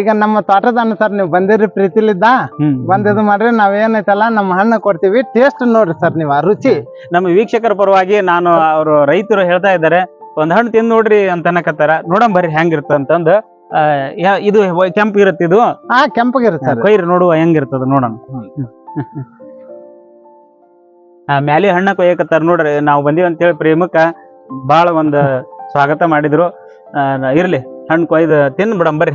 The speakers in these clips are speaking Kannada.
ಈಗ ನಮ್ಮ ತೋಟದ ಸರ್ ನೀವು ಬಂದಿರಿ ಪ್ರೀತಿಲಿದ್ದ ಬಂದ್ ಇದು ಮಾಡ್ರಿ ನಾವೇನೈತಲ್ಲ ನಮ್ಮ ಹಣ್ಣು ಕೊಡ್ತೀವಿ. ಟೇಸ್ಟ್ ನೋಡ್ರಿ ಸರ್ ನೀವು ರುಚಿ. ನಮ್ಮ ವೀಕ್ಷಕರ ಪರವಾಗಿ ನಾನು ಅವರು ರೈತರು ಹೇಳ್ತಾ ಇದ್ದಾರೆ ಒಂದ್ ಹಣ್ಣು ತಿಂದ್ ನೋಡ್ರಿ ಅಂತ ಅನ್ನಕತ್ತಾರ. ನೋಡಮ್ ಬರ್ರಿ ಹೆಂಗಿರ್ತ ಅಂತಂದು ಇದು ಕೆಂಪ್ ಇರುತ್ತೆ ಇದು? ಹಾ ಕೆಂಪಗಿರುತ್ತೆ ಕೊಯ್ರಿ ನೋಡುವ ಹೆಂಗಿರ್ತದ ನೋಡೋಣ ಆ ಮ್ಯಾಲಿ ಹಣ್ಣ ಕೊಯ್ಯಕತ್ತಾರ ನೋಡ್ರಿ. ನಾವು ಬಂದೀವಿ ಅಂತೇಳಿ ಪ್ರೇಮಕ್ಕ ಬಹಳ ಒಂದ್ ಸ್ವಾಗತ ಮಾಡಿದ್ರು. ಇರ್ಲಿ. ಹಣ್ಣು ಕೊಯ್ದು ತಿನ್ ಬಿಡಮ್ ಬರ್ರಿ.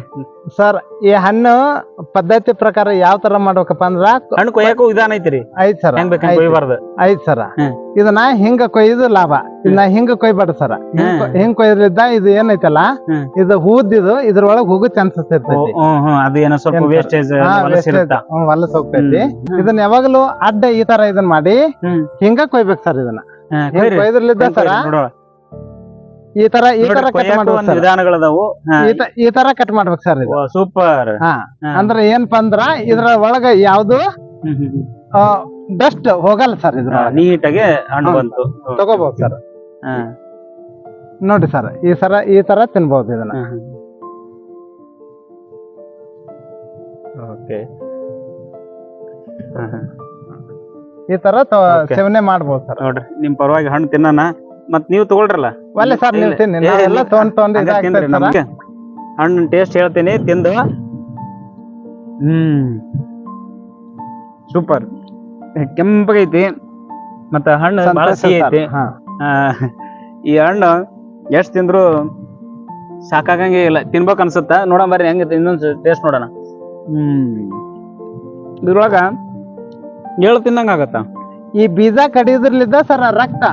ಸರ್ ಈ ಹಣ್ಣು ಪದ್ಧತಿ ಪ್ರಕಾರ ಯಾವ ತರ ಮಾಡ್ಬೇಕಪ್ಪ ಅಂದ್ರ ಹಣ್ಣು ಕೊಯ್ಯಕ್ಕೂ ವಿಧಾನ ಐತ್ರಿ. ಐತ್ ಸರ್ ಹೆಂಗ್ ಬೇಕಂಗ್ ಕೊಯ್ಬಾರ್ದು. ಐತ್ ಸರ. ಇದನ್ನ ಹಿಂಗ ಕೊಯ್ದು ಲಾಭ. ಇದನ್ನ ಹಿಂಗ ಕೊಯ್ಬಾರ್ದು ಸರ್. ಹಿಂಗ್ ಕೊಯ್ದ್ರಿದ್ದ ಇದು ಏನೈತಲ್ಲ. ಇದು ಹೂದಿದು ಇದ್ರೊಳಗ್ ಹೋಗೋ ಚಾನ್ಸಸ್ ಇರ್ತೈತಿ. ಅದು ಏನೋ ಸ್ವಲ್ಪ ವೇಸ್ಟೇಜ್ ಹೊಲಸ್ ಹೋಗ್ತೈತಿ. ಇದನ್ನ ಯಾವಾಗಲೂ ಅಡ್ಡ ಈ ತರ ಇದನ್ನ ಮಾಡಿ. ಹಿಂಗ ಕೊಯ್ಬೇಕು ಸರ್ ಇದನ್ನ. ಕೊಯ್ದ್ರಲ್ಲಿದ್ದ ಸರ ಈ ತರ ಈ ತರ ಕಟ್ ಮಾಡ್ಬೇಕು ವಿಧಾನಗಳದಾವು. ಈ ತರ ಕಟ್ ಮಾಡ್ಬೇಕು ಸರ್ ಇದು. ಸೂಪರ್. ಹಾ. ಅಂದ್ರೆ ಏನಪ್ಪ ಅಂದ್ರ ಇದ್ರ ಒಳಗ ಯಾವ್ದು ಡಸ್ಟ್ ಹೋಗಲ್ಲ ಸರ್ ಇದ್ರ ನೀಟಾಗಿ ಹಣ್ಣು ಬಂತು. ತಗೋಬಹುದು ಸರ್. ಹಾ. ನೋಡಿ ಸರ್ ಈ ಸರ ಈ ತರ ತಿನ್ಬಹುದು ಇದನ್ನ. ಓಕೆ. ಈ ತರ. ಸೇವನೆ ಮಾಡ್ಬೋದು ಸರ್. ನೋಡ್ರಿ ನಿಮ್ ಪರವಾಗಿ ಹಣ್ಣು ತಿನ್ನೋಣ. ಮತ್ ನೀವು ತಗೊಳ್ರಲ್ಲ? ಒಳ್ಳೆ ಸರ್ ನೀವು ಇಲ್ಲ. ತಿನ್ನಿ ಏ, ನಾವೆಲ್ಲ ಇಲ್ಲ. ತಗೊಂಡ್ ತಗೊಂಡು ಹಂಗ ತಿನ್ರಿ ನಮ್ಗೆ. ಹಣ್ಣು ಟೇಸ್ಟ್ ಹೇಳ್ತೀನಿ ತಿಂದು. ಹ್ಮ್. ಸೂಪರ್. ಕೆಂಪಗೈತಿ ಮತ್ತ ಹಣ್ಣು ಬಹಳ ಸಿಹಿ ಐತಿ. ಆ, ಈ ಹಣ್ಣು ಎಷ್ಟ್ ತಿಂದ್ರು ಸಾಕಾಗಂಗೆ ಇಲ್ಲ. ತಿನ್ಬೇಕು ಅನ್ಸುತ್ತ? ನೋಡೋಣ ಬರ್ರಿ ಹೆಂಗ ಇನ್ನೊಂದು ಟೇಸ್ಟ್ ನೋಡೋಣ. ಹ್ಮ್. ಇದ್ರೊಳಗ ಏಳು ತಿನ್ನಂಗ ಆಗತ್ತ? ಈ ಬೀಜ ಕಡಿಯೋದ್ರಲ್ಲಿದ್ದ ಸರ್ ರಕ್ತ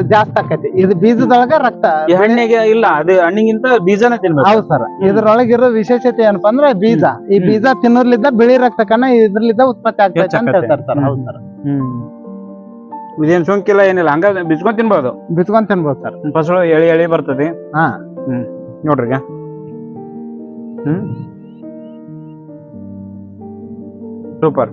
ಜಾಸ್ತಿ ಆಕೈತಿ. ಇದು ಬೀಜದೊಳಗ ರಕ್ತ. ಹಣ್ಣಿಗೆ ಇಲ್ಲ ಅದು ಹಣ್ಣಿಗಿಂತ ಬೀಜನೇ ತಿನ್ಬೇಕು. ಹೌದು ಸರ್. ಇದ್ರೊಳಗಿರೋ ವಿಶೇಷತೆ ಏನಪ್ಪ ಅಂದ್ರೆ ಬೀಜ. ಈ. ಬೀಜ ತಿನ್ನೋದ್ಲಿದ್ದ ಬಿಳಿ ರಕ್ತ ಕಣ ಇದ್ರಲ್ಲಿದ್ದ ಉತ್ಪತ್ತಿ ಆಗ್ತದೆ ಅಂತ ಹೇಳ್ತಾರೆ ಸರ್. ಹೌದು ಸರ್. ಹ್ಮ್. ಇದೇನ್ ಸೋಂಕಿಲ್ಲ ಏನಿಲ್ಲ. ಹಂಗ ಬಿಚ್ಕೊಂಡ್ ತಿನ್ಬೋದು. ಬಿಸ್ಕೊಂಡ್ ತಿನ್ಬೋದು ಸರ್. ಫಸಲು ಎಳಿ ಎಳಿ ಬರ್ತದೆ. ಹಾ. ಹ್ಮ್. ನೋಡ್ರಿ. ಹ್ಮ್. ಸೂಪರ್.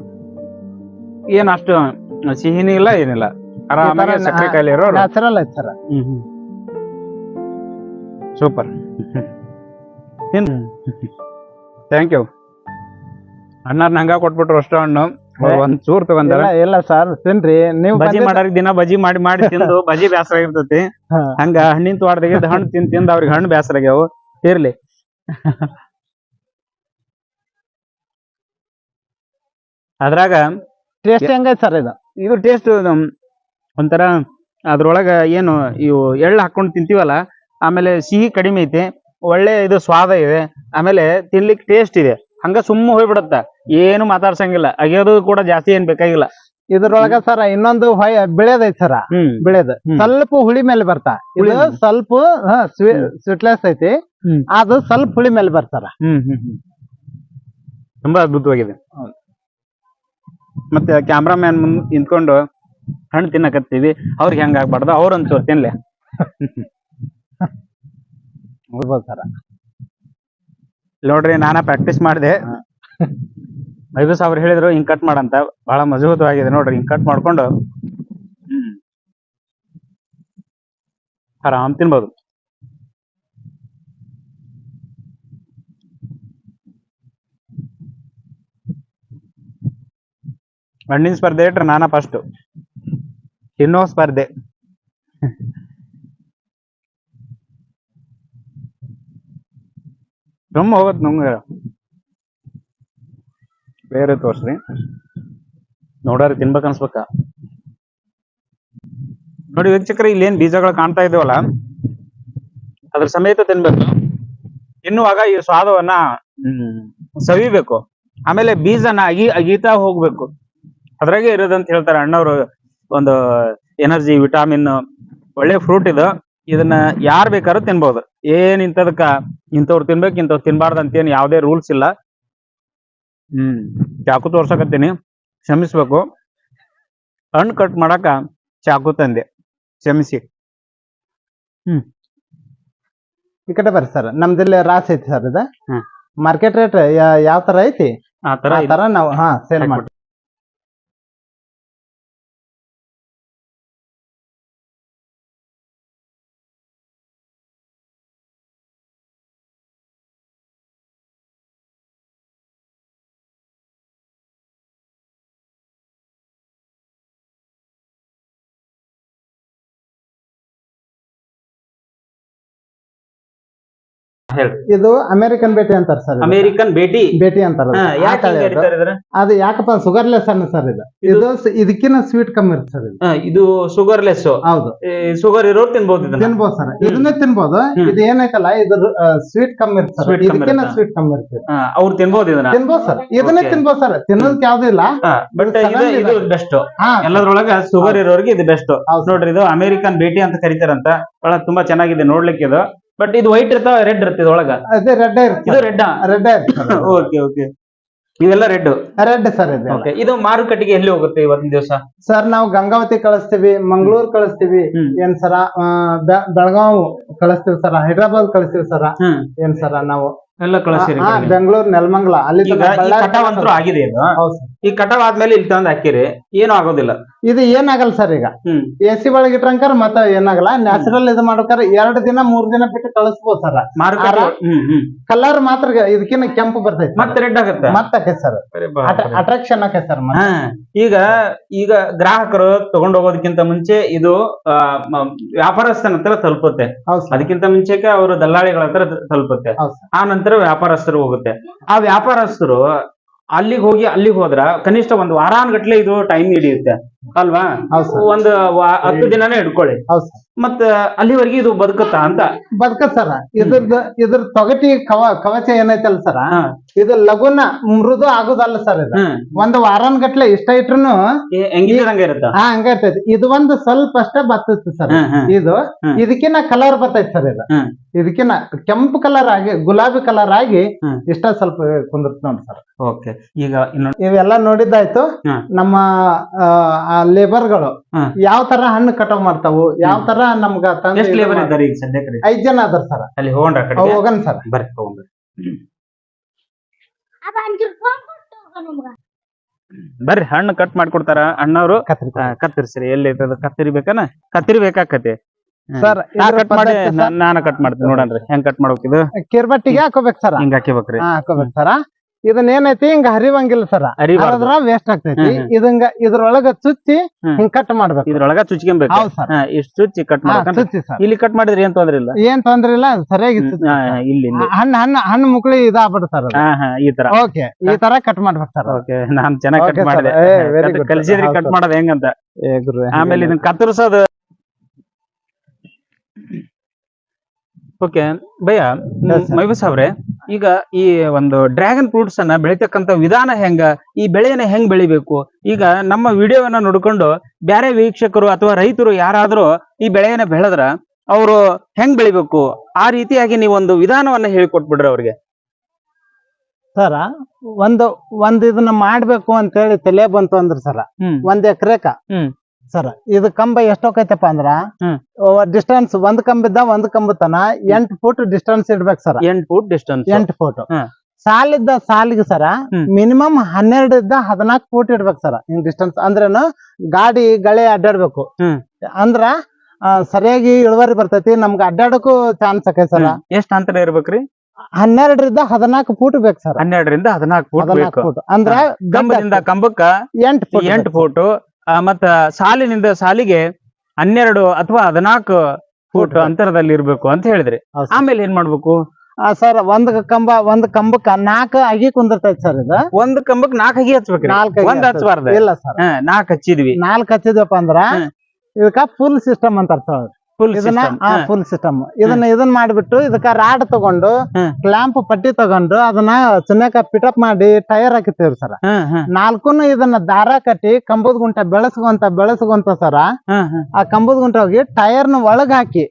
ಏನ್ ಅಷ್ಟು ಸಿಹಿನೂ ಇಲ್ಲ ಏನಿಲ್ಲ. ಆರಾಮಾಗಿ ಸಕ್ಕರೆ ಕಾಯಿಲೆ ನ್ಯಾಚುರಲ್ ಐತೆ ಸರ್. ಸೂಪರ್. ಥ್ಯಾಂಕ್ ಯು ಅಣ್ಣಾರ್ನ ನಂಗ ಕೊಟ್ಬಿಟ್ರು ಅಷ್ಟು ಹಣ್ಣು. ಒಂದ್ ಚೂರ್ ತಗೊಂಡಾರ. ಇಲ್ಲ ಸರ್ ತಿನ್ರಿ. ನೀವು ಬಜಿ ಮಾಡಾರ ದಿನ ಬಜಿ ಮಾಡಿ ಮಾಡಿ ತಿಂದು ಬಜಿ ಬ್ಯಾಸರ ಆಗಿರ್ತೈತಿ. ಹಂಗ ಹಣ್ಣಿನ ತೋಟದಾಗ ಹಣ್ಣು ತಿಂದ್ ತಿಂದ ಅವ್ರಿಗೆ ಹಣ್ಣು ಬ್ಯಾಸರ ಆಗ್ಯಾವ. ಇರ್ಲಿ. ಅದ್ರಾಗ ಟೇಸ್ಟ್ ಹೆಂಗೈತಿ ಸರ್ ಇದು? ಇದು ಟೇಸ್ಟ್ ಒಂಥರ ಅದ್ರೊಳಗ ಏನು ಇವು ಎಳ್ಳು ಹಾಕೊಂಡು ತಿಂತೀವಲ್ಲ ಆಮೇಲೆ ಸಿಹಿ ಕಡಿಮೆ ಐತೆ ಒಳ್ಳೆ ಇದು ಸ್ವಾದ ಇದೆ ಆಮೇಲೆ ತಿನ್ಲಿಕ್ಕೆ ಟೇಸ್ಟ್ ಇದೆ. ಹಂಗ ಸುಮ್ಮ ಹೋಗ್ಬಿಡತ್ತ. ಏನು ಮಾತಾಡ್ಸಂಗಿಲ್ಲ. ಅಗಿಯೋದು ಕೂಡ ಜಾಸ್ತಿ ಏನ್ ಬೇಕಾಗಿಲ್ಲ. ಇದ್ರೊಳಗ ಸರ್ ಇನ್ನೊಂದು ಹೊಯ್ ಬೆಳೆದೈತಿ ಸರ್ ಬೆಳೆದ. ಸ್ವಲ್ಪ ಹುಳಿ ಮೇಲೆ ಬರ್ತಾ. ಇದು. ಸ್ವಲ್ಪ ಸ್ವೀಟ್ಲೆಸ್ ಐತಿ. ಅದು ಸ್ವಲ್ಪ ಹುಳಿ ಮೇಲೆ ಬರ್ತಾರ. ಹ್ಮ್ ಹ್ಮ್ ಹ್ಮ್. ತುಂಬಾ ಅದ್ಭುತವಾಗಿದೆ. ಹೌದು. ಮತ್ತೆ ಕ್ಯಾಮ್ರಾಮ್ಯಾನ್ ಮುಂದ್ ನಿಂತ್ಕೊಂಡು ಹಣ್ಣು ತಿನ್ನಕತ್ತೀವಿ ಅವ್ರಿಗೆ ಹೆಂಗ ಆಗ್ಬಾರ್ದು? ಅವ್ರ ಚೂರು ತಿನ್ಲೆ. ಸರ ನೋಡ್ರಿ ನಾನ ಪ್ರಾಕ್ಟೀಸ್ ಮಾಡಿದೆ. ಮೈಬೂಸ್ ಅವ್ರು ಹೇಳಿದ್ರು ಹಿಂಗ್ ಕಟ್ ಮಾಡಂತ. ಬಹಳ ಮಜಬೂತವಾಗಿದೆ ನೋಡ್ರಿ ಹಿಂಗ್ ಕಟ್ ಮಾಡ್ಕೊಂಡು. ಹ್ಮ್. ಆರಾಮ್ ತಿನ್ಬೋದು. ಹಣ್ಣಿನ ಸ್ಪರ್ಧೆ ಇಟ್ರೆ ನಾನ ಫಸ್ಟ್ ತಿನ್ನೋ ಸ್ಪರ್ಧೆ. ತುಂಬ ಹೋಗತ್ ನಮ್ಗೆ ಬೇರೆ ತೋರ್ಸ್ರಿ. ನೋಡಾರಿ ತಿನ್ಬೇಕ ಅನ್ಸ್ಬೇಕ. ನೋಡಿ ವೀಕ್ಷಕರ ಇಲ್ಲಿ ಏನ್ ಬೀಜಗಳು ಕಾಣ್ತಾ ಇದ್ದೇವಲ್ಲ ಅದ್ರ ಸಮೇತ ತಿನ್ಬೇಕು. ತಿನ್ನುವಾಗ ಈ ಸ್ವಾದವನ್ನ ಹ್ಮ್, ಸವಿಬೇಕು. ಆಮೇಲೆ ಬೀಜನ ಅಗಿ ಅಗೀತಾ ಹೋಗ್ಬೇಕು. ಅದ್ರಾಗೆ ಇರೋದಂತ ಹೇಳ್ತಾರೆ ಅಣ್ಣವ್ರು ಒಂದು ಎನರ್ಜಿ ವಿಟಾಮಿನ್ ಒಳ್ಳೆ ಫ್ರೂಟ್ ಇದು. ಇದನ್ನ ಯಾರ್ ಬೇಕಾದ್ರೂ ತಿನ್ಬಹುದು ಏನ್ ಇಂಥದಕ್ಕ ಇಂಥವ್ರು ತಿನ್ಬೇಕು ಇಂಥವ್ರು ತಿನ್ಬಾರ್ದು ಅಂತ ಏನ್ ಯಾವ್ದೇ ರೂಲ್ಸ್ ಇಲ್ಲ. ಹ್ಮ್ ಚಾಕು ತೋರ್ಸಕತ್ತೀನಿ. ಕ್ಷಮಿಸ್ಬೇಕು. ಹಣ್ಣು ಕಟ್ ಮಾಡಾಕ ಚಾಕು ತಂದೆ. ಕ್ಷಮಿಸಿ. ಈ ಕಡೆ ಬರ್ರಿ ಸರ್ ನಮ್ದಲ್ಲಿ ರಾಸ್ ಐತಿ ಸರ್ ಇದ. ಹ್ಮ್. ಮಾರ್ಕೆಟ್ ರೇಟ್ ಯಾವ ತರ ಐತಿ? ಆ ತರ ನಾವು ಹಾ ಸೇಲ್. ಮಾಡ್ತೀವಿ. ಇದು ಅಮೆರಿಕನ್ ಬೇಟಿ ಅಂತಾರೆ ಸರ್ ಅಮೇರಿಕನ್ ಬೇಟಿ ಬೇಟಿ ಅಂತಾರ ಅದು. ಯಾಕಪ್ಪ ಸುಗರ್ಲೆಸ್ ಅನ್ನ ಸರ್ ಇದು. ಇದು- ಸ್ವೀಟ್ ಕಮ್ಮಿ ಇರುತ್ತೆ ಸರ್ ಇದು. ಸುಗರ್ಲೆಸ್ ಹೌದು. ಶುಗರ್ ಇರೋರು ತಿನ್ಬಹುದು ತಿನ್ಬಹುದು ಸರ್. ಇದನ್ನೇ ತಿನ್ಬಹುದು. ಇದು ಏನೈತಲ್ಲ ಇದು ಸ್ವೀಟ್ ಕಮ್ಮಿ ಇರುತ್ತೆ ಸರ್? ಸ್ವೀಟ್ ಕಮ್ಮಿ ಇರುತ್ತೆ? ಅವ್ರು ತಿನ್ಬಹುದು ಇದನ್ನ? ತಿನ್ಬಹುದು ಸರ್. ಇದನ್ನೇ ತಿನ್ಬಹುದು ತಿನ್ಬೋದು ಸರ್. ತಿನ್ನೋದಕ್ಕೆ ಯಾವ್ದು ಇಲ್ಲ. ಬಟ್ ಇದು ಬೆಸ್ಟ್ ಎಲ್ಲದ್ರೊಳಗ ಶುಗರ್ ಇರೋರಿಗೆ ಇದು ಬೆಸ್ಟ್ ನೋಡ್ರಿ ಇದು ಅಮೇರಿಕನ್ ಬೇಟಿ ಅಂತ ಕರಿತಾರಂತ. ಬಹಳ ತುಂಬಾ ಚೆನ್ನಾಗಿದೆ ನೋಡ್ಲಿಕ್ಕೆ ಇದು. ಬಟ್ ಇದು ವೈಟ್ ಇರ್ತಾವ ರೆಡ್ ಇರುತ್ತೆ ಒಳಗ ಅದೇ ರೆಡ್ ಇರುತ್ತೆ ಇದು ರೆಡ್ ರೆಡ್ ಓಕೆ ಓಕೆ ಇವೆಲ್ಲ ರೆಡ್ ರೆಡ್ ಸರ್ ಇದು. ಓಕೆ ಇದು ಮಾರುಕಟ್ಟೆಗೆ ಎಲ್ಲಿ ಹೋಗುತ್ತೆ ಇವತ್ತಿನ ದಿವಸ? ಸರ್ ನಾವು ಗಂಗಾವತಿ ಕಳಿಸ್ತೀವಿ ಮಂಗಳೂರು ಕಳಿಸ್ತೀವಿ. ಏನ್ ಸರ ಬೆಳಗಾವ್ ಕಳಿಸ್ತೀವಿ ಸರ ಹೈದ್ರಾಬಾದ್ ಕಳಿಸ್ತೀವಿ ಸರ. ಏನ್ ಸರ ನಾವು? ಎಲ್ಲ ಕಳಿಸ್ತೀರಿ ಬೆಂಗಳೂರು ನೆಲಮಂಗಲ. ಅಲ್ಲಿ ಕಟಾವ್ ಅಂತೂ ಆಗಿದೆ ಇದು. ಈ ಕಟಾವ್ ಆದ್ಮೇಲೆ ಇಲ್ಲಿ ತಂದ್ ಹಾಕಿರಿ. ಏನು ಆಗೋದಿಲ್ಲ. ಇದು ಏನಾಗಲ್ಲ ಸರ್ ಈಗ. ಎ ಸಿ ಒಳಗೆ ಇಟ್ರಂಕಾರ ಮತ್ತ ಏನಾಗಲ್ಲ. ನ್ಯಾಚುರಲ್ ಇದು ಮಾಡ್ಬೇಕಾರ ಎರಡ್ ದಿನ ಮೂರ್ ದಿನ ಬಿಟ್ಟು ಕಳಿಸ್ಬೋದು ಸರ್. ಕಲರ್ ಮಾತ್ರ ಇದಕ್ಕಿನ್ನ ಕೆಂಪು ಬರ್ತೈತಿ ಮತ್ತೆ ರೆಡ್ ಆಗುತ್ತೆ? ಮತ್ತೆ ಸರ್. ಅಟ್ರಾಕ್ಷನ್ ಆಕೈತೆ ಸರ್ ಈಗ ಈಗ ಗ್ರಾಹಕರು ತಗೊಂಡ್ ಹೋಗೋದಕ್ಕಿಂತ ಮುಂಚೆ ಇದು ವ್ಯಾಪಾರಸ್ಥನ ಹತ್ರ ತಲುಪುತ್ತೆ. ಅದಕ್ಕಿಂತ ಮುಂಚೆಗೆ ಅವರು ದಲ್ಲಾಳಿಗಳ ಹತ್ರ ತಲುಪುತ್ತೆ. ಆ ನಂತರ ವ್ಯಾಪಾರಸ್ಥರು ಹೋಗುತ್ತೆ. ಆ ವ್ಯಾಪಾರಸ್ಥರು ಅಲ್ಲಿಗೆ ಹೋಗಿ ಅಲ್ಲಿಗೆ ಹೋದ್ರ ಕನಿಷ್ಠ ಒಂದು ವಾರಾನ್ಗಟ್ಲೆ ಇದು ಟೈಮ್ ಹಿಡಿಯುತ್ತೆ. ಅಲ್ವಾ? ಒಂದು ಹತ್ತು ದಿನನೇ ಹಿಡ್ಕೊಳ್ಳಿ. ಮತ್ತ ಅಲ್ಲಿವರೆಗೆ ಇದು ಬದುಕುತ್ತಾ ಅಂತ? ಬದುಕತ್ ಸರ ಇದ್ರದ್ದು ಇದ್ರ ತೊಗಟಿ ಕವ ಕವಚ ಏನೈತಲ್ಲ ಸರ. ಇದು ಲಘುನ ಮೃದು ಆಗುದಲ್ಲ ಸರ್ ಇದು. ಒಂದ್ ವಾರನ್ ಗಟ್ಲೆ ಇಷ್ಟ ಇಟ್ರುನು ಇರುತ್ತ? ಹಾ ಹಂಗೈತೈತಿ ಇದು ಒಂದು ಸ್ವಲ್ಪ ಅಷ್ಟೇ ಬರ್ತೈತಿ ಸರ್. ಇದು ಇದಕ್ಕಿನ ಇದಕ್ಕಿನ್ನ ಕಲರ್ ಬರ್ತೈತಿ ಸರ್ ಇದು. ಇದಕ್ಕಿನ ಇದಕ್ಕಿನ್ನ ಕೆಂಪು ಕಲರ್ ಆಗಿ ಗುಲಾಬಿ ಕಲರ್ ಆಗಿ ಇಷ್ಟ ಸ್ವಲ್ಪ ಕುಂದಿರ್ತ ನೋಡಿ ಸರ್. ಓಕೆ. ಈಗ ಇವೆಲ್ಲ ನೋಡಿದ್ದಾಯ್ತು. ನಮ್ಮ ನಮ್ಮ ಲೇಬರ್ಗಳು ಯಾವ ತರ ಹಣ್ಣು ಕಟಾವ್ ಮಾಡ್ತಾವು ಯಾವ ತರ ನಮ್ಗ ತಂದು ಎಷ್ಟು ಲೇಬರ್ ಇದ್ದಾರೆ ಈಗ ಸದ್ಯಕ್ಕೆ ಐದ್ ಜನ ಅದರ ಸರ್ ಅಲ್ಲಿ ಹೋಗೋಣ ಕಡೆ ಹೋಗನ್ ಸರ್ ಬರ್ರಿ ತಗೊಂಡ್ರಿ ಅಪ್ಪ ಅಂಕಿರ್ ಫೋನ್ ಕೊಟ್ಟು ನಮ್ಗ. ಬರ್ರಿ ಹಣ್ಣು ಕಟ್ ಮಾಡ್ಕೊಡ್ತಾರ. ಅಣ್ಣವ್ರು ಕತ್ತರಿಸ್ರಿ. ಎಲ್ಲಿ ಕತ್ತರಿ ಬೇಕನ ಕತ್ತರಿ ಬೇಕಾಕತಿ ಸರ್ ನಾ ಕಟ್ ಮಾಡಿ ನಾನು ಕಟ್ ಮಾಡ್ತೀನಿ ನೋಡನ್ರಿ. ಹೆಂಗ್ ಕಟ್ ಮಾಡ್ಬೇಕು ಇದು? ಕಿರ್ಬಟ್ಟಿಗೆ ಹಾಕೋಬೇಕು ಸರ್ ಹಿಂಗ್ ಹಾಕಿಬೇಕ್ರಿ ಹಾ ಹಾಕೋಬೇಕು ಸರ ಇದನ್ನ ಏನೈತಿ? ಹಿಂಗ ಹರಿವಂಗಿಲ್ಲ ಸರ ಹರಿದ್ರ ವೇಸ್ಟ್ ಆಗ್ತೈತಿ. ಹ್ಮ್, ಹ್ಮ್. ಇದಂಗ ಇದ್ರೊಳಗ ಚುಚ್ಚಿ ಹ್ಮ್. ಹಿಂಗ್ ಕಟ್ ಮಾಡ್ಬೇಕು. ಇದ್ರೊಳಗ ಚುಚ್ಕೊಂಬೇಕು. ಹೌದ್ ಸರ್ ಹಾ ಇಷ್ಟು ಚುಚ್ಚಿ ಕಟ್ ಹಾ, ಮಾಡ್ಬೇಕಂತ. ಚುಚ್ಚಿ ಸರ್ ಇಲ್ಲಿ ಕಟ್ ಮಾಡಿದ್ರೆ ಏನ್ ತೊಂದ್ರೆ ಇಲ್ಲ? ಏನ್ ತೊಂದ್ರೆ ಇಲ್ಲ ಅದು ಸರಿಯಾಗಿ ಚುಚ್ಚಿ ಹಾ, ಹಾ, ಇಲ್ಲಿ ಇಲ್ಲಿ. ಹಣ್ಣು ಹಣ್ಣು ಹಣ್ಣು ಮುಕ್ಳಿ ಇದಾಗ್ಬಿಡು ಸರ್ ಹಾ ಹಾ ಈ ತರ. ಓಕೆ ಈ ತರ ಕಟ್ ಮಾಡ್ಬೇಕು ಸರ್ ಓಕೆ ನಾನ್ ಚೆನ್ನಾಗಿ Okay, ಕಟ್ sir. ಮಾಡಿದೆ. ಏ, very good, sir. ಕಲ್ಸಿದ್ರಿ ಕಟ್ ಮಾಡೋದ್ ಮಾಡೋದು ಹೆಂಗಂತ? ಏ ಆಮೇಲೆ ಇದನ್ನ ಕತ್ತರಿಸೋದು ಓಕೆ ಭಯ. ಮೈಬೂಸ್ ಅವ್ರೆ ಈಗ ಈ ಒಂದು ಡ್ರ್ಯಾಗನ್ ಫ್ರೂಟ್ಸ್ ಅನ್ನ ಬೆಳಿತಕ್ಕಂತ ವಿಧಾನ ಹೆಂಗ ಈ ಬೆಳೆಯನ್ನ ಹೆಂಗ್ ಬೆಳಿಬೇಕು? ಈಗ ನಮ್ಮ ವಿಡಿಯೋವನ್ನ ನೋಡ್ಕೊಂಡು ಬೇರೆ ವೀಕ್ಷಕರು ಅಥವಾ ರೈತರು ಯಾರಾದ್ರೂ ಈ ಬೆಳೆಯನ್ನ ಬೆಳೆದ್ರ ಅವರು ಹೆಂಗ್ ಬೆಳಿಬೇಕು? ಆ ರೀತಿಯಾಗಿ ನೀವು ಒಂದು ವಿಧಾನವನ್ನ ಹೇಳಿಕೊಟ್ಬಿಡ್ರಿ ಅವ್ರಿಗೆ. ಸರ ಒಂದು ಒಂದ್ ಇದನ್ನ ಮಾಡ್ಬೇಕು ಅಂತ ಹೇಳಿ ತಲೆ ಬಂತು ಅಂದ್ರ ಸರ ಒಂದ್ ಎಕರೆಕ. ಸರ ಇದು ಕಂಬ ಎಷ್ಟೋಕೈತಪ್ಪ ಅಂದ್ರ. ಡಿಸ್ಟೆನ್ಸ್ ಒಂದ್ ಕಂಬಿದ್ದ ಒಂದ್ ಕಂಬ ತನ ಎಂಟ್ ಫುಟ್ ಡಿಸ್ಟೆನ್ಸ್ ಇಡ್ಬೇಕು ಸರ್. ಎಂಟ್ ಫುಟ್ ಡಿಸ್ಟೆನ್ಸ್ ಎಂಟ್ ಫುಟ್. ಸಾಲಿದ್ದ ಸಾಲಿಗೆ ಸರ. ಮಿನಿಮಮ್ ಹನ್ನೆರಡರಿಂದ ಹದಿನಾಲ್ಕು ಫೂಟ್ ಇಡ್ಬೇಕು ಸರ್ ಹಿಂಗ್ ಡಿಸ್ಟೆನ್ಸ್ ಅಂದ್ರೇನು ಗಾಡಿ ಗಳೆ ಅಡ್ಡಾಡ್ಬೇಕು. ಅಂದ್ರ ಸರಿಯಾಗಿ ಇಳುವರಿ ಬರ್ತೈತಿ ನಮ್ಗೆ ಅಡ್ಡಾಡಕ್ಕೂ ಚಾನ್ಸ್ ಆಕೈತಿ ಸರ್. ಎಷ್ಟ್ ಅಂತರ ಇರ್ಬೇಕ್ರಿ? ಹನ್ನೆರಡರಿಂದ ಹದಿನಾಲ್ಕು ಫೂಟ್ ಬೇಕು ಸರ್. ಹನ್ನೆರಡರಿಂದ ಹದಿನಾಲ್ಕು ಫೂಟ್ ಅಂದ್ರೆ ಕಂಬದಿಂದ ಕಂಬಕ್ಕ ಎಂಟ್ ಎಂಟು ಫೂಟ್ ಮತ್ತ ಸಾಲಿನಿಂದ ಸಾಲಿಗೆ ಹನ್ನೆರಡು ಅಥವಾ ಹದಿನಾಲ್ಕು ಫೂಟ್ ಅಂತರದಲ್ಲಿ ಇರ್ಬೇಕು ಅಂತ ಹೇಳಿದ್ರಿ. ಆಮೇಲೆ ಏನ್ ಮಾಡ್ಬೇಕು? ಸರ್ ಒಂದ್ ಕಂಬ ಒಂದ್ ಕಂಬಕ್ಕ ನಾಲ್ಕ ಅಗಿ ಕುಂದಿರ್ತೈತಿ ಸರ್ ಇದು. ಒಂದ್ ಕಂಬಕ್ ನಾಲ್ಕು ಅಗಿ ಹಚ್ಬೇಕ್ರಿ. ನಾಲ್ಕು ಒಂದ್ ಹಚ್ಬಾರ್ದು? ಇಲ್ಲ ಸರ್. ಹಾ ನಾಲ್ಕು ಹಚ್ಚಿದ್ವಿ. ನಾಲ್ಕ್ ಹಚ್ಚಿದ್ವಪ್ಪ ಅಂದ್ರ ಇದಕ್ಕ ಫುಲ್ ಸಿಸ್ಟಮ್ ಅಂತ ಅರ್ಥ ಫುಲ್ ಇದನ್ನ ಫುಲ್ ಸಿಸ್ಟಮ್ ಇದನ್ನ ಇದನ್ನ ಮಾಡ್ಬಿಟ್ಟು ಇದಕ್ಕ ರಾಡ್ ತಗೊಂಡು ಲ್ಯಾಂಪ್ ಕ್ಲಾಂಪ್ ಪಟ್ಟಿ ತಗೊಂಡು ಅದನ್ನ ಚಿನ್ನಕ ಪಿಟಪ್ ಮಾಡಿ ಟೈರ್ ಹಾಕಿರ್ತೇವ್ರಿ ಸರ್ ನಾಲ್ಕುನು ಇದನ್ನ ದಾರ ಕಟ್ಟಿ ಕಂಬದ ಗುಂಟ ಬೆಳೆಸ್ಕೊಂತ ಬೆಳೆಸ್ಕೊಂತ ಸರ ಆ ಕಂಬದ ಗುಂಟ ಹೋಗಿ ಟೈರ್ನ ಒಳಗ್ ಹಾಕಿ.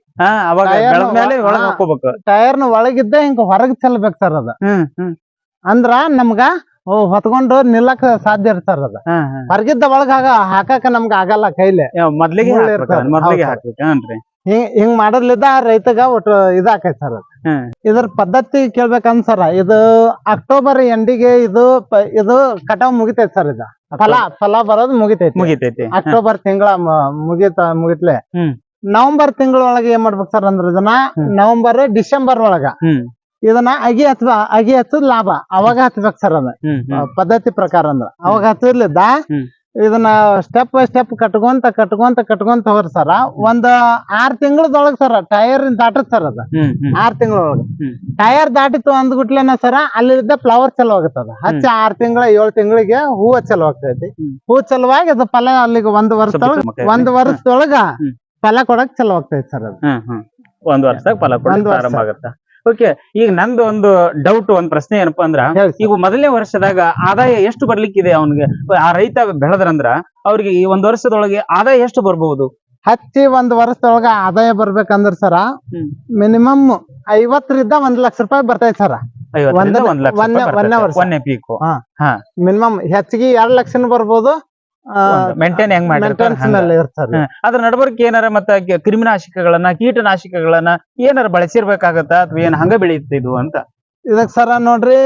ಟೈರ್ನ ಒಳಗಿದ್ದ ಹಿಂಗ ಹೊರಗ್ ಚೆಲ್ಬೇಕು ಸರ್ ಅದ. ಅಂದ್ರ ನಮ್ಗ ಹೊತ್ಕೊಂಡು ನಿಲ್ಲಕ್ ಸಾಧ್ಯ ಇರ್ತಾರ ಅದ. ಹೊರಗಿದ್ದ ಒಳಗ ಹಾಕಾಕ ನಮ್ಗ ಆಗಲ್ಲ ಕೈಲೆ. ಮೊದ್ಲಿಗೆ ಮೊದ್ಲಿಗೆ ಹಿಂಗ್ ಹಿಂಗ್ ಮಾಡಲಿದ್ದ ರೈತಗ ಒಟ್ಟು ಇದಾಕೈತ್ ಸರ್. ಇದ್ರ ಪದ್ಧತಿ ಕೇಳ್ಬೇಕಂದ್ ಇದು ಅಕ್ಟೋಬರ್ ಎಂಡಿಗೆ ಇದು ಪ- ಇದು ಕಟಾವ್ ಮುಗಿತೈತ್ ಸರ್ ಇದು. ಫಲ ಫಲ ಬರೋದು ಮುಗಿತೈತಿ. ಮುಗಿತೈತಿ. ಅಕ್ಟೋಬರ್ ತಿಂಗಳ ಮುಗಿತ ಮುಗಿತ್ಲೆ. ಹ್ಮ್. ನವೆಂಬರ್ ತಿಂಗಳೊಳಗೆ ಏನ್ ಮಾಡ್ಬೇಕು ಸರ್ ಅಂದ್ರ ಇದನ್ನ ಹ್ಮ್. ನವೆಂಬರ್ ಡಿಸೆಂಬರ್ ಒಳಗ. ಹ್ಮ್. ಇದನ್ನ ಅಗಿ ಅಥವಾ ಅಗಿ ಹಚ್ಚದ್ ಲಾಭ. ಅವಾಗ ಹತ್ಬೇಕು ಸರ್ ಅದ. ಹ್ಮ್ ಹ್ಮ್. ಪದ್ಧತಿ ಪ್ರಕಾರ ಅಂದ್ರೆ. ಅವಾಗ ಹತ್ತಿರ್ಲಿದ್ದ ಹ್ಮ್. ಇದನ್ನ ಸ್ಟೆಪ್ ಬೈ ಸ್ಟೆಪ್ ಕಟ್ಕೊಂತ ಕಟ್ಕೊಂತ ಕಟ್ಕೊಂತ ಹೋಗ್ರಿ ಸರ. ಒಂದ್ ಆರ್ ತಿಂಗಳದೊಳಗ್ ಸರ ಟೈರ್ ದಾಟತ್ ಸರ್ ಅದ. ಆರ್ ತಿಂಗಳೊಳಗ. ಟೈರ್ ದಾಟಿತ್ತು ಅಂದ್ಬಿಟ್ಲೇನ ಸರ ಅಲ್ಲಿದ್ದ ಫ್ಲವರ್ ಚಲೋ ಆಗತ್ತದ ಹಚ್ಚ ಆರ್ ತಿಂಗಳ ಏಳ್ ತಿಂಗಳಿಗೆ ಹೂವ ಚಲೋ ಆಗ್ತೈತಿ. ಹೂ ಚಲುವಾಗಿ ಅದು ಫಲ ಅಲ್ಲಿಗೆ ಒಂದ್ ವರ್ಷ ಒಂದ್ ವರ್ಷದೊಳಗ. ಫಲ ಕೊಡಕ್ ಚಲೋ ಆಗ್ತೈತಿ ಸರ್ ಅದು. ಒಂದ್ ವರ್ಷದಾಗ ಫಲ ವರ್ಷ. ಪ್ರಾರಂಭ ಆಗತ್ತ? ಓಕೆ ಈಗ ನಂದು ಒಂದು ಡೌಟ್ ಒಂದ್ ಪ್ರಶ್ನೆ ಏನಪ್ಪಾ ಅಂದ್ರ ಈಗ ಮೊದಲನೇ ವರ್ಷದಾಗ ಆದಾಯ ಎಷ್ಟು ಬರ್ಲಿಕ್ಕಿದೆ ಅವನಿಗೆ? ಆ ರೈತ ಬೆಳೆದ್ರಂದ್ರ ಅವ್ರಿಗೆ ಈ ಒಂದ್ ವರ್ಷದೊಳಗೆ ಆದಾಯ ಎಷ್ಟು ಬರ್ಬಹುದು? ಹತ್ತಿ ಒಂದ್ ವರ್ಷದೊಳಗ ಆದಾಯ ಬರ್ಬೇಕಂದ್ರ ಸರ. ಮಿನಿಮಮ್ ಐವತ್ತರಿಂದ ಒಂದ್ ಲಕ್ಷ ರೂಪಾಯಿ ಬರ್ತೈತಿ ಸರ ಒಂದೇ ಲಕ್ಷ ಪೀಕು ಮಿನಿಮಮ್ ಹೆಚ್ಚಿಗೆ ಎರಡ್ ಲಕ್ಷನು ಬರ್ಬೋದು ಮೇಂಟೈನ್ ಹೆಂಗ್ ಮಾಡಿರ್ತಾರೆ? ಅದ್ರ ನಡಬರ್ಕ್ ಏನಾರ ಮತ್ತ ಕ್ರಿಮಿನಾಶಕಗಳನ್ನ ಕೀಟನಾಶಕಗಳನ್ನ ಏನಾರ ಬಳಸಿರ್ಬೇಕಾಗತ್ತ? ಅಥವಾ ಏನ್ ಹಂಗ ಬೆಳೆಯುತ್ತೆ ಇದು ಅಂತ? ಇದಕ್ ಸರ ನೋಡ್ರಿ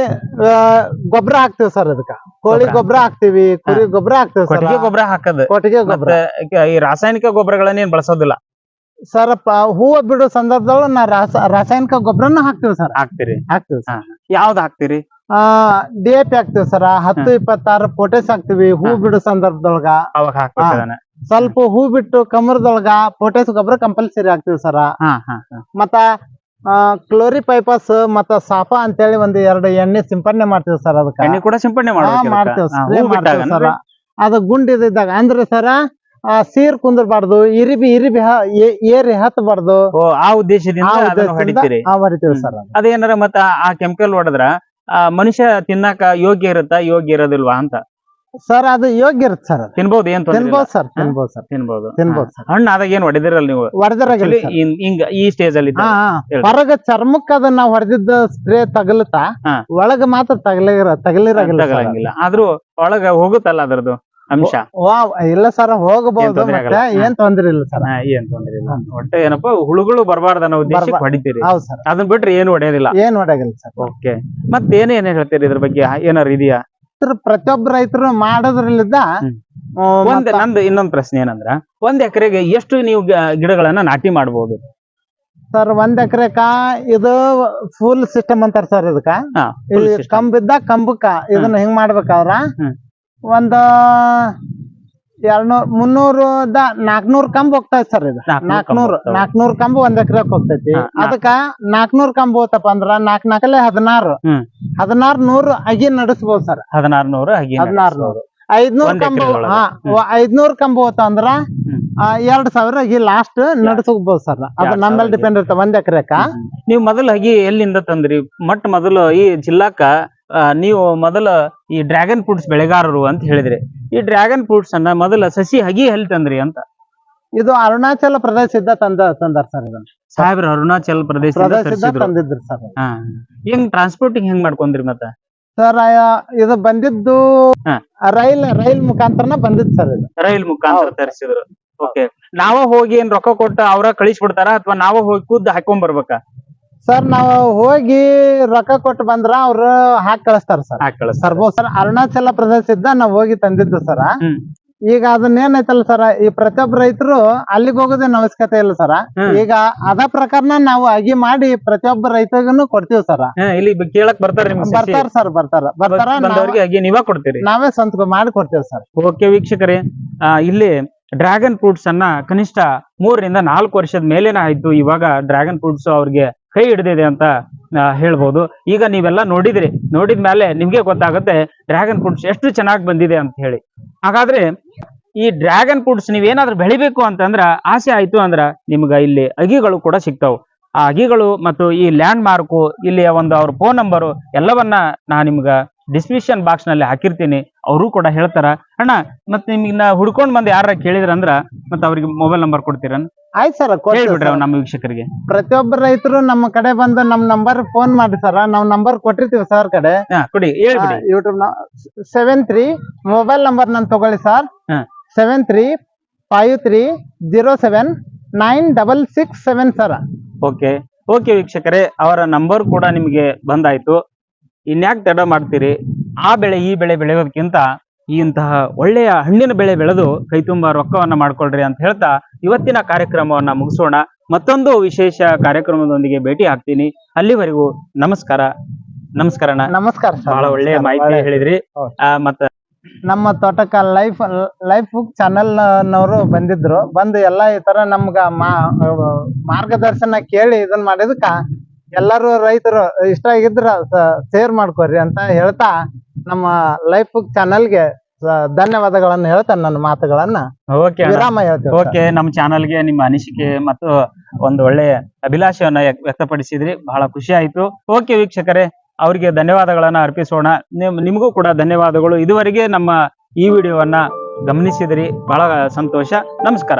ಗೊಬ್ಬರ ಹಾಕ್ತಿವಿ ಸರ್ ಅದಕ್ಕ ಕೋಳಿ. ಗೊಬ್ಬರ? ಹಾಕ್ತಿವಿ ಕುರಿ ಗೊಬ್ಬರ ಹಾಕ್ತಿವಿ ಕೊಟ್ಟಿಗೆ ಗೊಬ್ಬರ ಹಾಕದ್. ಕೊಟ್ಟಿಗೆ ಗೊಬ್ಬರ. ಈ ರಾಸಾಯನಿಕ ಗೊಬ್ಬರಗಳನ್ನ ಏನ್ ಬಳಸೋದಿಲ್ಲ? ಸರ್ ಹೂವ ಬಿಡೋ ಸಂದರ್ಭದೊಳಗ ನಾ ರಾಸ- ರಾಸಾಯನಿಕ ಗೊಬ್ಬರನ ಹಾಕ್ತಿವಿ ಸರ್. ಹಾಕ್ತಿರಿ. ಹಾಕ್ತಿವಿ ಯಾವ್ದ್ ಹಾಕ್ತಿರಿ? ಆ ಡಿ ಎಪಿ ಹಾಕ್ತಿವಿ ಸರ್ ಹತ್ತು ಇಪ್ಪತ್ತಾರು ಪೊಟೇಸ್ ಹಾಕ್ತಿವಿ ಹೂ. ಬಿಡೋ ಸಂದರ್ಭದೊಳಗ. ಅವಾಗ ಸ್ವಲ್ಪ ಹೂ ಬಿಟ್ಟು ಕಮರದೊಳಗ ಪೊಟೇಸ್ ಗೊಬ್ಬರ ಕಂಪಲ್ಸರಿ ಹಾಕ್ತಿವಿ ಸರ್. ಮತ್ತ ಕ್ಲೋರಿ ಪೈಪಸ್ ಮತ್ತ ಕ್ಲೋರಿಪೈಪಸ್ ಮತ್ತ ಸಾಫಾ ಅಂತೇಳಿ ಒಂದ್ ಎರಡು ಎಣ್ಣೆ ಸಿಂಪಡಣೆ ಮಾಡ್ತೀವಿ ಸರ್ ಅದಕ್ಕೆ. ಕೂಡ ಸಿಂಪಡಣೆ ಹಾ, ಸರ್. ಅದು ಗುಂಡ್ ಇದ್ದಾಗ ಅಂದ್ರೆ ಸರ ಆ, ಸೀರ್ ಕುಂದರ್ಬಾರ್ದು ಇರಿಬಿ ಇರಿಬಿ ಏರಿ ಹತ್ತಬಾರ್ದು ಆ ಉದ್ದೇಶದಿಂದ ಹೊಡಿತೀವಿ ಸರ್. ಅದು. ಅದೇನಾರ ಮತ್ತ ಆ ಕೆಮಿಕಲ್ ಹೊಡೆದ್ರ ಮನುಷ್ಯ ತಿನ್ನಾಕ ಯೋಗ್ಯ ಇರುತ್ತಾ? ಯೋಗ್ಯ ಇರೋದಿಲ್ವಾ ಅಂತ? ಸರ್ ಅದು ಯೋಗ್ಯ ಇರುತ್ತೆ ಸರ್. ತಿನ್ಬಹುದು ಏನ್ ತಿನ್ಬಹುದು ಸರ್ ತಿನ್ಬಹುದು ಸರ್. ತಿನ್ಬಹುದು ತಿನ್ಬಹುದು ಸರ್. ಹಣ್ಣು ಆದಾಗ ಏನ್ ಹೊಡೆದಿರಲ್ಲ ನೀವು? ಹೊಡೆದ್ರಾಗಿಲ್ಲ ಹಿಂಗ ಈ ಸ್ಟೇಜ್ ಅಲ್ಲಿ. ಹೊರಗ ಚರ್ಮಕ್ಕ ಅದನ್ನ ನಾವು ಹೊಡೆದಿದ್ದ ಸ್ಪ್ರೇ ತಗಲುತ್ತಾ. ಒಳಗ ಮಾತ್ರ ತಗಲಿರ ತಗಲಿರಾಗಿಲ್ಲ ಆದ್ರೂ ಒಳಗ ಹೋಗುತ್ತಲ್ಲ ಅದ್ರದ್ದು? ಅಂಶ. ವಾ ಇಲ್ಲ ಸರ್ ಏನ್ ಹೋಗಬಹುದು ಮತ್ತೆ. ಏನ್ ತೊಂದ್ರೆ ಇಲ್ಲ ಸರ್ ಏನ್ ತೊಂದ್ರೆ ಇಲ್ಲ. ಒಟ್ಟೆ ಏನಪ್ಪಾ ಹುಳುಗಳು ಬರಬಾರ್ದು ಅನ್ನೋ ಉದ್ದೇಶಕ್ಕೆ. ಹೊಡಿತೀರಿ ಹೌದು ಸರ್ ಅದನ್ನ ಬಿಟ್ರೆ ಏನು ಹೊಡೆಯೋದಿಲ್ಲ ಏನ್ ಹೊಡೆಯಲ್ಲ ಸರ್ ಓಕೆ ಮತ್ತೆ ಏನೇನ್ ಹೇಳ್ತೀರಿ ಇದ್ರ ಬಗ್ಗೆ? ಏನಾರು ಇದೆಯಾ? ಸರ್ ಪ್ರತಿಯೊಬ್ಬ ರೈತರು ಮಾಡೋದ್ರಲ್ಲಿದ್ದ ಒಂದ್ ನಂದು ಇನ್ನೊಂದ್ ಪ್ರಶ್ನೆ ಏನಂದ್ರ ಒಂದ್ ಎಕರೆಗೆ ಎಷ್ಟು ನೀವು ಗಿಡಗಳನ್ನ ನಾಟಿ ಮಾಡಬಹುದು ಸರ್ ಒಂದ್ ಎಕರೆಕ ಇದು ಫುಲ್ ಸಿಸ್ಟಮ್ ಅಂತಾರ ಸರ್ ಇದಕ್ಕ. ಕಂಬ ಇದ್ದ ಕಂಬಕ್ಕ ಇದನ್ನ ಹೆಂಗ್ ಮಾಡ್ಬೇಕಾದ್ರ ಹ್ಮ್. ಒಂದ್ ಎರಡ್ನೂರ್ ಮುನ್ನೂರು ನಾಲ್ಕನೂರ್ ಕಂಬ ಹೋಗ್ತೈತಿ ಸರ್ ಇದು. ನಾಲ್ಕನೂರ್ ನಾಲ್ಕನೂರ್ ಕಂಬ ಒಂದ್ ಎಕರೆಕ್ ಹೋಗ್ತೈತಿ. ಅದಕ್ಕ ನಾಲ್ಕನೂರ್ ಕಂಬ ಹೋತಪ್ಪ ಅಂದ್ರ ನಾಲ್ಕ್ ನಾಲ್ಕಲೆ ಹದಿನಾರು. ಹದಿನಾರ್ ನೂರು ಅಗಿ ನಡೆಸ್ಬೋದು ಸರ್. ಹದಿನಾರು ನೂರು ಅಗಿ ಹದಿನಾರು ನೂರು. ಐದ್ನೂರ್ ಕಂಬ. ಐದ್ನೂರ್ ಕಂಬ ಹೋತ ಅಂದ್ರ. ಎರಡ್ ಸಾವಿರ ಅಗಿ ಲಾಸ್ಟ್ ನಡೆಸಬಹುದು ಸರ್. ಅದು ನಮ್ಮಲ್ಲಿ ನಮ್ಮೇಲೆ ಡಿಪೆಂಡ್ ಇರ್ತಾವ ಒಂದ್ ಎಕರೆಕ. ನೀವು ಮೊದಲು ಅಗಿ ಎಲ್ಲಿಂದ ತಂದ್ರಿ? ಮೊಟ್ಟ ಮೊದಲು ಈ ಜಿಲ್ಲಾಕ ನೀವು ಮೊದಲ ಈ ಡ್ರ್ಯಾಗನ್ ಫ್ರೂಟ್ಸ್ ಬೆಳೆಗಾರರು ಅಂತ ಹೇಳಿದ್ರಿ. ಈ ಡ್ರ್ಯಾಗನ್ ಫ್ರೂಟ್ಸ್ ಅನ್ನ ಮೊದಲ ಸಸಿ ಹಗಿ ಎಲ್ಲಿ ತಂದ್ರಿ ಅಂತ. ಇದು ಅರುಣಾಚಲ ಪ್ರದೇಶದಿಂದ ತಂದ ತಂದಾರ ಸರ್ ಇದನ್ನ. ಸಾಹೇಬ್ರ ಅರುಣಾಚಲ ತಂದಿದ್ರು ಸರ್. ಹೆಂಗ್ ಟ್ರಾನ್ಸ್ಪೋರ್ಟಿಂಗ್ ಹೆಂಗ್ ಮಾಡ್ಕೊಂಡ್ರಿ ಮತ್ತ? ಸರ್ ಇದು ಬಂದಿದ್ದು. ರೈಲ್ ರೈಲ್ ಮುಖಾಂತರನ ಬಂದಿದ್ ಸರ್ ಇದು. ರೈಲ್ ಮುಖಾಂತರ ತರಿಸಿದ್ರು. ಓಕೆ ನಾವ ಹೋಗಿ ಏನ್ ರೊಕ್ಕ ಕೊಟ್ಟು ಅವ್ರ ಕಳಿಸಿ ಬಿಡ್ತಾರ ಅಥವಾ ನಾವ ಹೋಗಿ ಖುದ್ದು ಹಾಕೊಂಡ್ ಬರ್ಬೇಕಾ? ಸರ್ ನಾವು ಹೋಗಿ ರೊಕ್ಕ ಕೊಟ್ಟು ಬಂದ್ರ ಅವ್ರು ಹಾಕಿ ಕಳಿಸ್ತಾರ ಸರ್. ಹಾಕಿ ಕಳಿಸ್ತಾರ. ಸರ್ ಅರುಣಾಚಲ ಪ್ರದೇಶದಿಂದ ನಾವು ಹೋಗಿ ತಂದಿದ್ದು ಸರ್. ಈಗ ಅದನ್ನ ಏನೈತಲ್ಲ ಸರ್ ಈ ಪ್ರತಿಯೊಬ್ಬ ರೈತರು ಅಲ್ಲಿಗೆ ಹೋಗೋದೇನ್ ಅವಶ್ಯಕತೆ ಇಲ್ಲ ಸರ್. ಈಗ ಅದ ಪ್ರಕಾರನ ನಾವು ಅಗಿ ಮಾಡಿ ಪ್ರತಿಯೊಬ್ಬ ರೈತರಿಗೂ ಕೊಡ್ತೀವಿ ಸರ್. ಇಲ್ಲಿ ಕೇಳಕ್ ಬರ್ತಾರ ಬರ್ತಾರ ಸರ್ ಬರ್ತಾರ. ಬರ್ತಾರ ನೀವೇ ಬಂದವ್ರಿಗೆ ಹಗಿ ಕೊಡ್ತೀರಿ? ನಾವೇ ಸ್ವಂತ ಮಾಡಿ ಕೊಡ್ತೇವೆ ಸರ್. ಓಕೆ ವೀಕ್ಷಕರೇ ಇಲ್ಲಿ ಡ್ರ್ಯಾಗನ್ ಫ್ರೂಟ್ಸ್ ಅನ್ನ ಕನಿಷ್ಠ ಮೂರರಿಂದ ನಾಲ್ಕು ವರ್ಷದ ಮೇಲೇನ ಆಯ್ತು. ಇವಾಗ ಡ್ರ್ಯಾಗನ್ ಫ್ರೂಟ್ಸ್ ಅವ್ರಿಗೆ ಕೈ ಹಿಡಿದಿದೆ ಅಂತ ಹೇಳ್ಬೋದು. ಈಗ ನೀವೆಲ್ಲ ನೋಡಿದ್ರಿ. ನೋಡಿದ ಮೇಲೆ ನಿಮ್ಗೆ ಗೊತ್ತಾಗುತ್ತೆ ಡ್ರ್ಯಾಗನ್ ಫ್ರೂಟ್ಸ್ ಎಷ್ಟು ಚೆನ್ನಾಗಿ ಬಂದಿದೆ ಅಂತ ಹೇಳಿ. ಹಾಗಾದ್ರೆ ಈ ಡ್ರ್ಯಾಗನ್ ಫ್ರೂಟ್ಸ್ ನೀವೇನಾದ್ರೂ ಬೆಳಿಬೇಕು ಅಂತಂದ್ರ ಆಸೆ ಆಯ್ತು ಅಂದ್ರ ನಿಮ್ಗ ಇಲ್ಲಿ ಅಗಿಗಳು ಕೂಡ ಸಿಗ್ತಾವ್. ಆ ಅಗಿಗಳು ಮತ್ತು ಈ ಲ್ಯಾಂಡ್ ಮಾರ್ಕು ಇಲ್ಲಿಯ ಒಂದು ಅವ್ರ ಫೋನ್ ನಂಬರು ಎಲ್ಲವನ್ನ ನಾ ನಿಮ್ಗ ಡಿಸ್ಕ್ರಿಪ್ಷನ್ ಬಾಕ್ಸ್ನಲ್ಲಿ ಹಾಕಿರ್ತೀನಿ. ಅವರು ಕೂಡ ಹೇಳ್ತಾರ ಅಣ್ಣ ಮತ್ತೆ ನಿಮ್ಗೆ ನಾ ಹುಡ್ಕೊಂಡ್ ಬಂದ್ ಯಾರ ಕೇಳಿದ್ರಂದ್ರ ಮತ್ತೆ ಅವ್ರಿಗೆ ಮೊಬೈಲ್ ನಂಬರ್ ಕೊಡ್ತೀರ ಆಯ್ತು ಸರ್ ಹೇಳ್ಬಿಡ್ರಿ ನಮ್ಮ ವೀಕ್ಷಕರಿಗೆ. ಪ್ರತಿಯೊಬ್ಬ ರೈತರು ನಮ್ಮ ಕಡೆ ಬಂದು ನಮ್ ನಂಬರ್ ಫೋನ್ ಮಾಡಿ ಸರ್ ನಾವ್ ನಂಬರ್ ಕೊಟ್ಟಿರ್ತೀವಿ ಸರ್ ಕಡೆ. ಕೊಡಿ ಹೇಳ್ಬಿಡಿ. YouTube seven three mobile number ನನ್ ತಗೊಳ್ಳಿ ಸರ್. ಹಾ. Seven three five three zero seven nine double six seven sir. Okay okay ವೀಕ್ಷಕರೇ ಅವರ ನಂಬರ್ ಕೂಡ ನಿಮಗೆ ಬಂದಾಯ್ತು. ಇನ್ಯಾಕ್ ತಡ ಮಾಡ್ತೀರಿ? ಆ ಬೆಳೆ ಈ ಬೆಳೆ ಬೆಳೆಯೋದಕ್ಕಿಂತ ಇಂತಹ ಒಳ್ಳೆಯ ಹಣ್ಣಿನ ಬೆಳೆ ಬೆಳೆದು ಕೈ ತುಂಬ ರೊಕ್ಕವನ್ನ ಮಾಡ್ಕೊಳ್ರಿ ಅಂತ ಹೇಳ್ತಾ ಇವತ್ತಿನ ಕಾರ್ಯಕ್ರಮವನ್ನ ಮುಗಿಸೋಣ. ಮತ್ತೊಂದು ವಿಶೇಷ ಕಾರ್ಯಕ್ರಮದೊಂದಿಗೆ ಭೇಟಿ ಆಗ್ತೀನಿ. ಅಲ್ಲಿವರೆಗೂ ನಮಸ್ಕಾರ. ನಮಸ್ಕಾರ ನಮಸ್ಕಾರ ಬಹಳ ಒಳ್ಳೆಯ ಮಾಹಿತಿ ಹೇಳಿದ್ರಿ. ಆ, ಮತ್ತ ನಮ್ಮ ತೋಟಕ ಲೈಫ್ ಲೈಫ್ ಬುಕ್ ಚಾನೆಲ್ ನವರು ಬಂದಿದ್ರು. ಬಂದು ಎಲ್ಲಾ ಈ ತರ ನಮ್ಗ ಮಾರ್ಗದರ್ಶನ ಕೇಳಿ ಇದನ್ ಮಾಡಿದಕ್ಕ ಎಲ್ಲರೂ ರೈತರು ಇಷ್ಟ ಆಗಿದ್ರ ಶೇರ್ ಮಾಡ್ಕೊರಿ ಅಂತ ಹೇಳ್ತಾ ನಮ್ಮ ಲೈಫ್ ಚಾನೆಲ್ ಚಾನೆಲ್ಗೆ ಧನ್ಯವಾದಗಳನ್ನ ಹೇಳ್ತಾ ನನ್ನ ಮಾತುಗಳನ್ನ. ಓಕೆ ವಿರಾಮ ಹೇಳ್ತೇವೆ ಸರ್. ಓಕೆ ನಮ್ಮ ಚಾನಲ್ಗೆ ನಿಮ್ಮ ಅನಿಸಿಕೆ ಮತ್ತು ಒಂದು ಒಳ್ಳೆ ಅಭಿಲಾಷೆಯನ್ನ ವ್ಯಕ್ತಪಡಿಸಿದ್ರಿ. ಬಹಳ ಖುಷಿ ಆಯ್ತು. ಓಕೆ ವೀಕ್ಷಕರೇ ಅವರಿಗೆ ಧನ್ಯವಾದಗಳನ್ನ ಅರ್ಪಿಸೋಣ. ನಿಮ್- ನಿಮಗೂ ಕೂಡ ಧನ್ಯವಾದಗಳು. ಇದುವರೆಗೆ ನಮ್ಮ ಈ ವಿಡಿಯೋವನ್ನ ಗಮನಿಸಿದ್ರಿ. ಬಹಳ ಸಂತೋಷ. ನಮಸ್ಕಾರ.